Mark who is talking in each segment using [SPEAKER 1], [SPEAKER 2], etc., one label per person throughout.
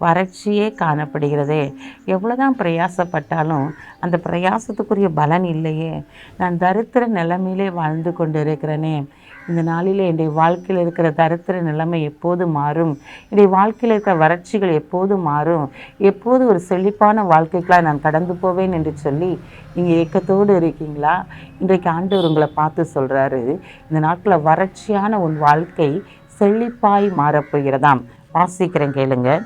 [SPEAKER 1] வறட்சியே காணப்படுகிறதே. எவ்வளோதான் பிரயாசப்பட்டாலும் அந்த பிரயாசத்துக்குரிய பலன் இல்லையே. நான் தரித்திர நிலைமையிலே வாழ்ந்து கொண்டு இருக்கிறேனே இந்த நாளில் என்னுடைய வாழ்க்கையில் இருக்கிற தரித்திர நிலைமை எப்போது மாறும்? என்னுடைய வாழ்க்கையில் இருக்கிற வறட்சிகள் எப்போது மாறும்? எப்போது ஒரு செழிப்பான வாழ்க்கைக்கெலாம் நான் கடந்து போவேன் என்று சொல்லி நீங்கள் ஏக்கத்தோடு இருக்கீங்களா? இன்றைக்கு ஆண்டவர் உங்களை பார்த்து சொல்கிறாரு இந்த நாட்களில் வறட்சியான உன் வாழ்க்கை செழிப்பாய் மாறப்போகிறதாம். வாசிக்கிறேன் கேளுங்கள்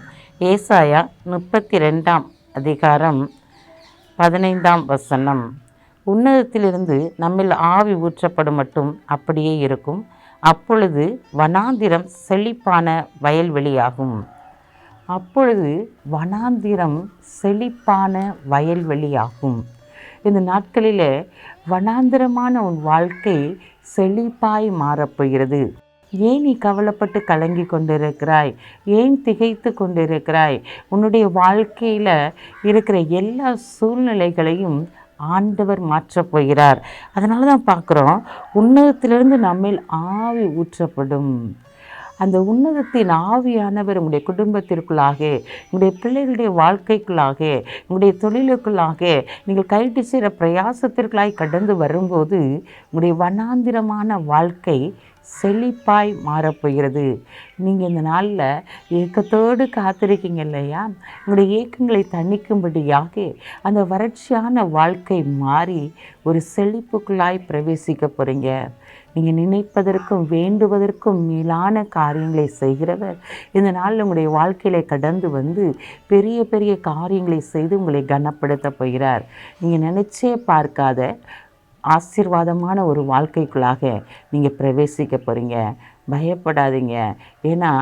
[SPEAKER 1] ஏசாயா முப்பத்தி ரெண்டாம் அதிகாரம் பதினைந்தாம் வசனம். உன்னதத்திலிருந்து நம்மில் ஆவி ஊற்றப்படும் மட்டும் அப்படியே இருக்கும். அப்பொழுது வனாந்திரம் செழிப்பான வயல்வெளியாகும். அப்பொழுது வனாந்திரம் செழிப்பான வயல்வெளியாகும். இந்த நாட்களில் வனாந்திரமான உன் வாழ்க்கை செழிப்பாய் மாறப்போகிறது ஏன் நீ கவலைப்பட்டு கலங்கி கொண்டிருக்கிறாய்? ஏன் திகைத்து கொண்டிருக்கிறாய்? உன்னுடைய வாழ்க்கையில் இருக்கிற எல்லா சூழ்நிலைகளையும் ஆண்டவர் மாற்றப் போகிறார். அதனால தான் பார்க்குறோம் உன்னதத்திலிருந்து நம்மில் ஆவி ஊற்றப்படும். அந்த உன்னதத்தின் ஆவியானவர் உங்களுடைய குடும்பத்திற்குள்ளாக உங்களுடைய பிள்ளைகளுடைய வாழ்க்கைக்குள்ளாக உங்களுடைய தொழிலுக்குள்ளாக நீங்கள் கைட்டு செய்கிற பிரயாசத்திற்குள்ளாய் கடந்து வரும்போது உங்களுடைய வனாந்திரமான வாழ்க்கை செழிப்பாய் மாறப்போகிறது. நீங்கள் இந்த நாளில் ஏக்கத்தோடு காத்திருக்கீங்க இல்லையா? உங்களுடைய ஏக்கங்களை தணிக்கும்படியாக அந்த வறட்சியான வாழ்க்கை மாறி ஒரு செழிப்புக்குள்ளாய் பிரவேசிக்க போகிறீங்க நீங்கள் நினைப்பதற்கும் வேண்டுவதற்கும் மேலான காரியங்களை செய்கிறவர். இந்த நாளில் உங்களுடைய வாழ்க்கையில் கடந்து வந்து பெரிய பெரிய காரியங்களை செய்து உங்களை கனப்படுத்த போகிறார். நீங்கள் நினச்சே பார்க்காத ஆசீர்வாதமான ஒரு வாழ்க்கைக்குள்ளாக நீங்கள் பிரவேசிக்க போகிறீங்க பயப்படாதீங்க. ஏன்னா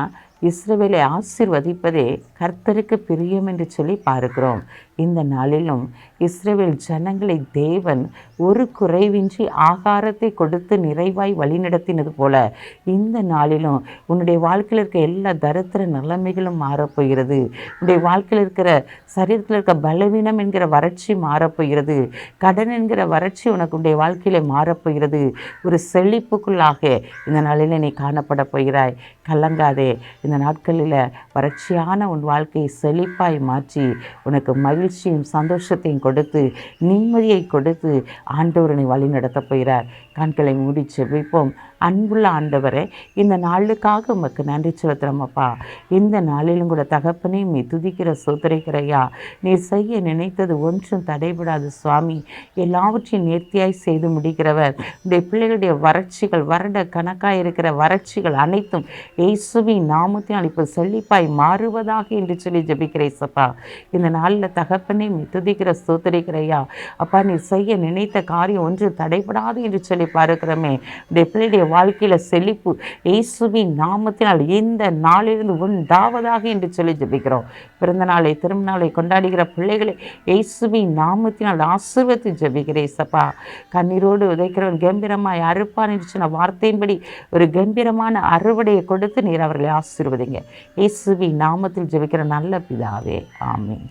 [SPEAKER 1] இஸ்ரவேலை ஆசிர்வதிப்பதே கர்த்தருக்கு பிரியம் என்று சொல்லி பார்க்கிறோம். இந்த நாளிலும் இஸ்ரேவேல் ஜனங்களை தேவன் ஒரு குறைவின்றி ஆகாரத்தை கொடுத்து நிறைவாய் வழிநடத்தினது போல இந்த நாளிலும் உன்னுடைய வாழ்க்கையில் இருக்க எல்லா தரித்திர நிலைமைகளும் மாறப்போகிறது உன்னுடைய வாழ்க்கையில் இருக்கிற சரீரத்தில் இருக்க பலவீனம் என்கிற வறட்சி மாறப்போகிறது கடன் என்கிற வறட்சி உனக்கு உன்னுடைய வாழ்க்கையில் மாறப்போகிறது ஒரு செழிப்புக்குள்ளாக இந்த நாளில் நீ காணப்பட போகிறாய். கலங்காதே. இந்த நாட்களில் வறட்சியான உன் வாழ்க்கையை செழிப்பாய் மாற்றி உனக்கு மகிழ்ச்சியும் சந்தோஷத்தையும் கொடுத்து நிம்மதியை கொடுத்து ஆண்டவரனை வழி நடத்தப் போகிறார். கண்களை மூடி செவிப்போம் அன்புள்ள ஆண்டவரே இந்த நாளுக்காக உமக்கு நன்றி செலுத்துகிறோமப்பா இந்த நாளிலும் கூட தகப்பனே நீ துதிக்கிற சோதரிக்கிறையா. நீ செய்ய நினைத்தது ஒன்றும் தடைபடாது சுவாமி. எல்லாவற்றையும் நேர்த்தியாய் செய்து முடிக்கிறவர். இந்த பிள்ளைகளுடைய வறட்சிகள் வருட கணக்காக இருக்கிற வறட்சிகள் அனைத்தும் இயேசுவின் நாமத்தையும் இப்போ செழிப்பாய் மாறுவதாக என்று சொல்லி ஜெபிக்கிறேன் சப்பா இந்த நாளில் தகப்பனே நீ துதிக்கிற சோதரிக்கிறையா. அப்பா நீ செய்ய நினைத்த காரியம் ஒன்றும் தடைபடாது என்று சொல்லி பார்க்கிறோமே. இந்த பிள்ளைடைய வாழ்க்கையில் செழிப்பு இயேசுவின் நாமத்தினால் இந்த நாளிலிருந்து உண்டாவதாக என்று சொல்லி ஜெபிக்கிறோம். பிறந்த நாளை திரும்ப நாளை கொண்டாடுகிற பிள்ளைகளை இயேசுவின் நாமத்தினால் ஆசீர்வத்து ஜபிக்கிறேன் சப்பா கண்ணீரோடு உதைக்கிறவன் கம்பீரமாய் அறுப்பான் என்று சொன்ன வார்த்தையின்படி ஒரு கம்பீரமான அறுவடையை கொடுத்து நீர் அவர்களை ஆசீர்வதிங்க. இயேசுவின் நாமத்தில் ஜெபிக்கிற நல்ல பிதாவே ஆமீன்.